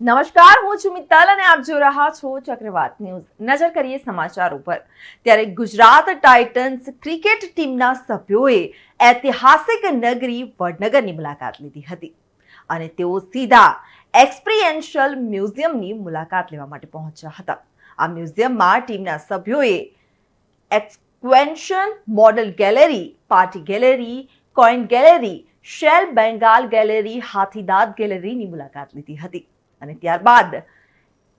નમસ્કાર, હું છું મિત્તલ અને આપ જોઈ રહ્યા છો ચક્રવાત ન્યૂઝ. નજર કરીએ સમાચાર ઉપર ત્યારે ગુજરાત ટાઇટન્સ ક્રિકેટ ટીમના સભ્યોએ ઐતિહાસિક નગરી વડનગરની મુલાકાત લીધી હતી અને તેઓ સીધા એક્સપિરિયન્શિયલ મ્યુઝિયમની મુલાકાત લેવા માટે પહોંચ્યા હતા. આ મ્યુઝિયમમાં ટીમના સભ્યોએ એક્સક્વેન્શન model gallery, party gallery coin gallery, shell bangle gallery, હાથીદાંત ગેલેરીની મુલાકાત લીધી હતી. અને ત્યારબાદ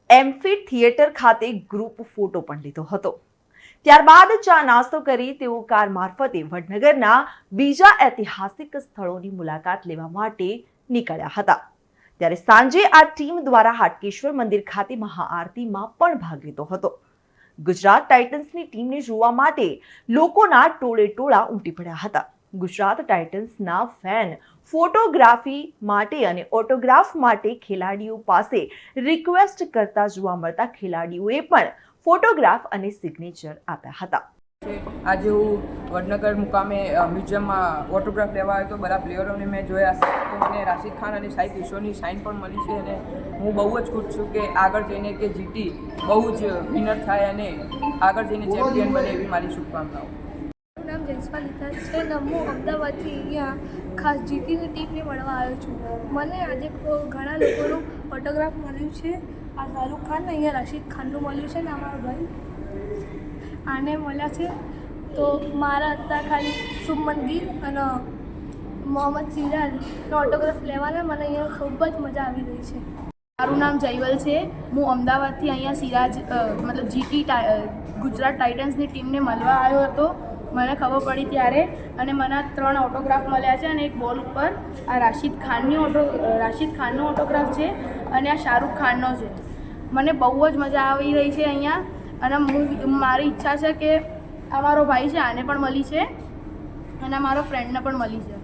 એમ્ફી થિયેટર ખાતે ગ્રુપ ફોટો પણ લીધો હતો. ત્યારબાદ ચા નાસ્તો કરી તેઓ કાર મારફતે વડનગરના બીજા ઐતિહાસિક સ્થળોની મુલાકાત લેવા માટે નીકળ્યા હતા. ત્યારે સાંજે આ ટીમ દ્વારા હાટકેશ્વર મંદિર ખાતે મહાઆરતીમાં પણ ભાગ લીધો હતો. ગુજરાત ટાઇટન્સની ટીમને જોવા માટે લોકોના ટોળે ટોળા ઉમટી પડ્યા હતા. ગુજરાત ટાઇટન્સના ફેન. ફોટોગ્રાફી માટે અને ઓટોગ્રાફ માટે ખેલાડીઓ પાસે રિક્વેસ્ટ કરતા જોવા મળતા ખેલાડીઓએ પણ ફોટોગ્રાફ અને સિગ્નેચર આપ્યા હતા. આજે હું વડનગર મુકામે મ્યુઝિયમમાં ઓટોગ્રાફ લેવા આવ્યો તો બધા પ્લેયરોને મેં જોયા. તો મને રાશિદ ખાન અને સાઈ કિશોરની સાઇન પણ મળી છે અને હું બહુ જ ખુશ છું કે આગળ જઈને કે જીટી બહુ જ વિનર થાય અને આગળ જઈને ચેમ્પિયન બને એવી મારી શુભકામનાઓ. મારું નામ છે હું અમદાવાદથી અહીંયા ખાસ જીતીની ટીમને મળવા આવ્યો છું. મને આજે ઘણા લોકોનું ફોટોગ્રાફ મળ્યું છે. આ શાહરૂખ ખાન અહીંયા રશીદ ખાનનું મળ્યું છે ને અમારો ભાઈ. આને મળ્યા છે. તો મારા હતા ખાલી શુભમન ગીર અને મોહમ્મદ સિરાજનો ઓટોગ્રાફ લેવાના, મને અહીંયા ખૂબ જ મજા આવી રહી છે. મારું નામ જયવલ છે. હું અમદાવાદથી અહીંયા સિરાજ મતલબ જીટી ગુજરાત ટાઇટન્સની ટીમને મળવા આવ્યો હતો. મને ખબર પડી ત્યારે અને મને ત્રણ ઓટોગ્રાફ મળ્યા છે અને એક બોલ ઉપર. આ રાશિદ ખાનની ઓટો રાશિદ ખાનનો ઓટોગ્રાફ છે અને આ શાહરૂખ ખાનનો છે. મને બહુ જ મજા આવી રહી છે અહીંયા અને હું, મારી ઈચ્છા છે કે આ મારો ભાઈ છે, આને પણ મળી છે અને મારો ફ્રેન્ડને પણ મળી છે.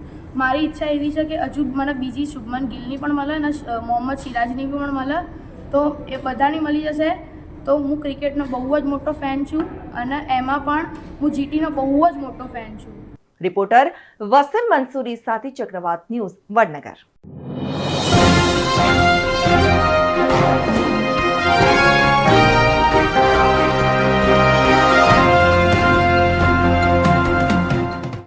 મારી ઈચ્છા એવી છે કે હજુ મને બીજી શુભમન ગિલની પણ મળે અને મોહમ્મદ સિરાજની પણ મળે. તો એ બધાની મળી જશે. તો હું ક્રિકેટનો બહુ જ મોટો ફેન છું અને એમાં પણ હું જીટીનો બહુ જ મોટો ફેન છું. રિપોર્ટર વસીમ મંસૂરી સાથે ચક્રવાત ન્યૂઝ વડનગર.